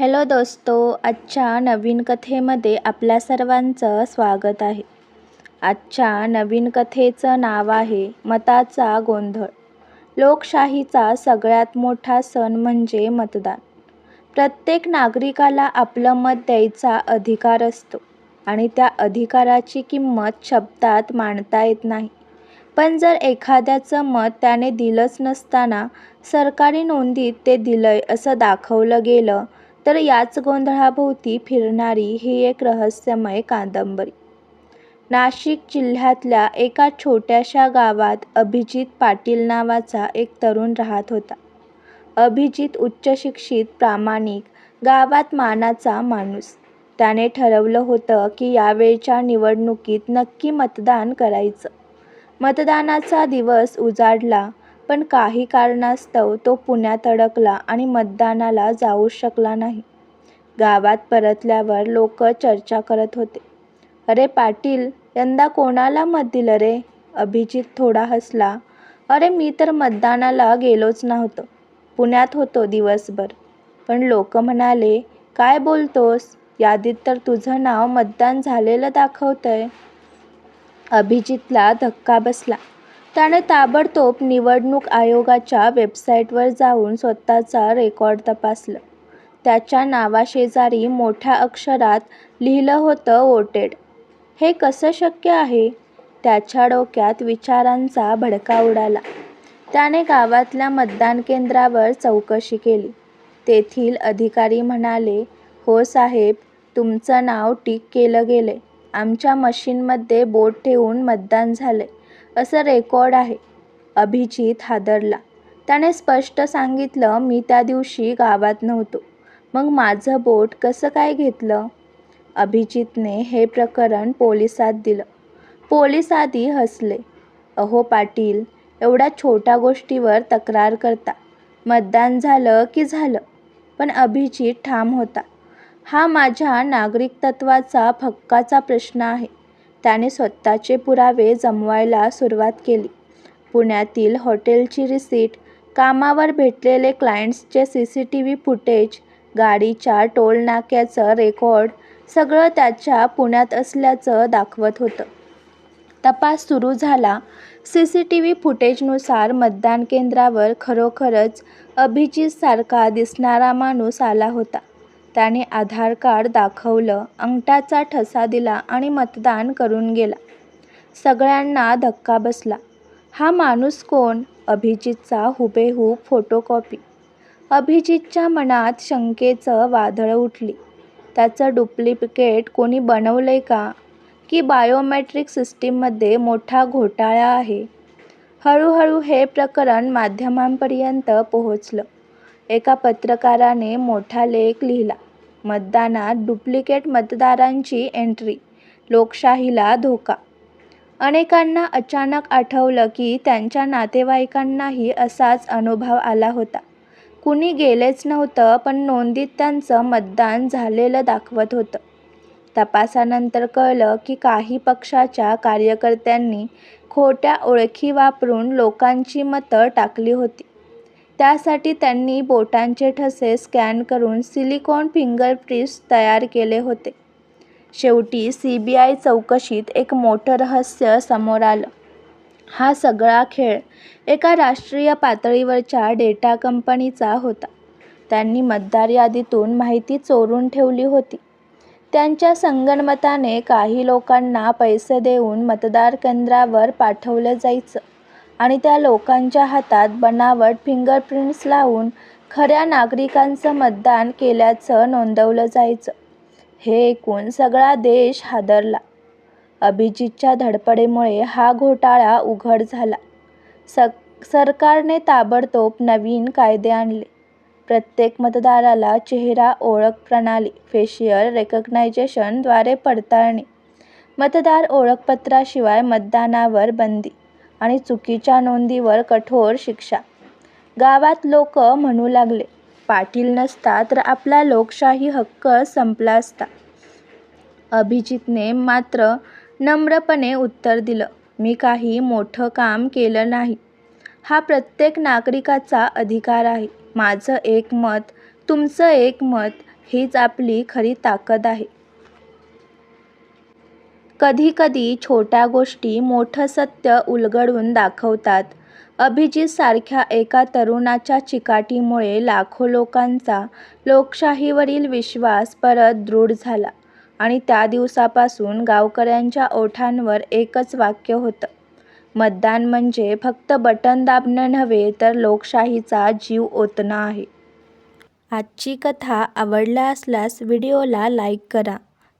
Hello दोस्तो आजच्या नवीन कथेमध्ये आपल्या सर्वांचं स्वागत आहे. आजच्या नवीन कथेचं नाव आहे मताचा गोंधळ. लोकशाहीचा सगळ्यात मोठा सण म्हणजे मतदान. प्रत्येक नागरिकाला आपलं मत द्यायचा अधिकार असतो आणि त्या अधिकाराची किंमत शब्दात मांडता येत नाही. पण जर एखाद्याचं मत त्याने दिलंच नसताना सरकारी नोंदीत ते दिलंय असं दाखवलं गेलं तर याच गोंधळाभोवती फिरणारी ही एक रहस्यमय कादंबरी. नाशिक जिल्ह्यातल्या एका छोट्याशा गावात अभिजित पाटील नावाचा एक तरुण राहत होता. अभिजित उच्चशिक्षित, प्रामाणिक, गावात मानाचा माणूस. त्याने ठरवलं होतं की यावेळच्या निवडणुकीत नक्की मतदान करायचं. मतदानाचा दिवस उजाडला पण काही कारणास्तव तो पुण्यात अडकला आणि मतदानाला जाऊच शकला नाही. गावात परतल्यावर लोक चर्चा करत होते. अरे पाटील, यंदा कोणाला मत दिलं रे? अभिजित थोडा हसला. अरे मी तर मतदानाला गेलोच नव्हतो. पुण्यात होतो दिवसभर. पण लोक म्हणाले, काय बोलतोस? यादीत तर तुझं नाव मतदान झालेलं दाखवतंय. अभिजितला धक्का बसला. त्याने ताबडतोब निवडणूक आयोगाच्या वेबसाईटवर जाऊन स्वतःचा रेकॉर्ड तपासलं. त्याच्या नावाशेजारी मोठ्या अक्षरात लिहिलं होतं वोटेड. हे कसं शक्य आहे? त्याच्या डोक्यात विचारांचा भडका उडाला. त्याने गावातल्या मतदान केंद्रावर चौकशी केली. तेथील अधिकारी म्हणाले, हो साहेब, तुमचं नाव टिक केलं गेलंय. आमच्या मशीनमध्ये बोट ठेवून मतदान झालंय असं रेकॉर्ड आहे. अभिजित हादरला. त्याने स्पष्ट सांगितलं मी त्या दिवशी गावात नव्हतो. मग माझं बोट कसं काय घेतलं? अभिजितने हे प्रकरण पोलिसात दिलं. पोलीस आधी हसले. अहो पाटील, एवढ्या छोट्या गोष्टीवर तक्रार करता. मतदान झालं की झालं. पण अभिजित ठाम होता. हा माझ्या नागरिक तत्वाचा फक्काचा प्रश्न आहे. त्याने स्वतःचे पुरावे जमवायला सुरुवात केली. पुण्यातील हॉटेलची रिसीट, कामावर भेटलेले क्लायंट्सचे सीसीटीव्ही फुटेज, गाडीच्या टोलनाक्याचं रेकॉर्ड सगळं त्याच्या पुण्यात असल्याचं दाखवत होतं. तपास सुरू झाला. सीसीटीव्ही फुटेजनुसार मतदान केंद्रावर खरोखरच अभिजितसारखा दिसणारा माणूस आला होता. त्याने आधार कार्ड दाखवलं, अंगठ्याचा ठसा दिला आणि मतदान करून गेला. सगळ्यांना धक्का बसला. हा माणूस कोण? अभिजितचा हुबेहूब फोटोकॉपी. अभिजितच्या मनात शंकेचं वादळं उठली. त्याचं डुप्लिकेट कोणी बनवलंय का? की बायोमेट्रिक सिस्टीममध्ये मोठा घोटाळा आहे? हळूहळू हे प्रकरण माध्यमांपर्यंत पोहोचलं. एका पत्रकाराने मोठा लेख लिहिला. मतदानात डुप्लिकेट मतदारांची एंट्री, लोकशाहीला धोका. अनेकांना अचानक आठवलं की त्यांच्या नातेवाईकांनाही असाच अनुभव आला होता. कुणी गेलेच नव्हतं पण नोंदीत त्यांचं मतदान झालेलं दाखवत होतं. तपासानंतर कळलं की काही पक्षाच्या कार्यकर्त्यांनी खोट्या ओळखी वापरून लोकांची मतं टाकली होती. त्यासाठी त्यांनी बोटांचे ठसे स्कॅन करून सिलिकॉन फिंगरप्रिंट्स तयार केले होते. शेवटी सी बी आय चौकशीत एक मोठं रहस्य समोर आलं. हा सगळा खेळ एका राष्ट्रीय पातळीवरच्या डेटा कंपनीचा होता. त्यांनी मतदार यादीतून माहिती चोरून ठेवली होती. त्यांच्या संगणमताने काही लोकांना पैसे देऊन मतदार केंद्रावर पाठवलं जायचं आणि त्या लोकांच्या हातात बनावट फिंगरप्रिंट्स लावून खऱ्या नागरिकांचं मतदान केल्याचं नोंदवलं जायचं. हे ऐकून सगळा देश हादरला. अभिजितच्या धडपडेमुळे हा घोटाळा उघड झाला. स सरकारने ताबडतोब नवीन कायदे आणले. प्रत्येक मतदाराला चेहरा ओळख प्रणाली, फेशियल रेकग्नायझेशनद्वारे पडताळणी, मतदार ओळखपत्राशिवाय मतदानावर बंदी आणि चुकीच्या नोंदीवर कठोर शिक्षा. गावात लोक म्हणू लागले, पाटील नसता तर आपला लोकशाही हक्क संपला असता. अभिजितने मात्र नम्रपणे उत्तर दिलं, मी काही मोठं काम केलं नाही. हा प्रत्येक नागरिकाचा अधिकार आहे. माझं एक मत, तुमचं एक मत हीच आपली खरी ताकद आहे कधीकधी छोट्या गोष्टी मोठं सत्य उलगडून दाखवतात. अभिजितसारख्या एका तरुणाच्या चिकाटीमुळे लाखो लोकांचा लोकशाहीवरील विश्वास परत दृढ झाला आणि त्या दिवसापासून गावकऱ्यांच्या ओठांवर एकच वाक्य होतं. मतदान म्हणजे फक्त बटन दाबणं नव्हे तर लोकशाहीचा जीव ओतणं आहे. आजची कथा आवडल्या असल्यास व्हिडिओला लाईक करा.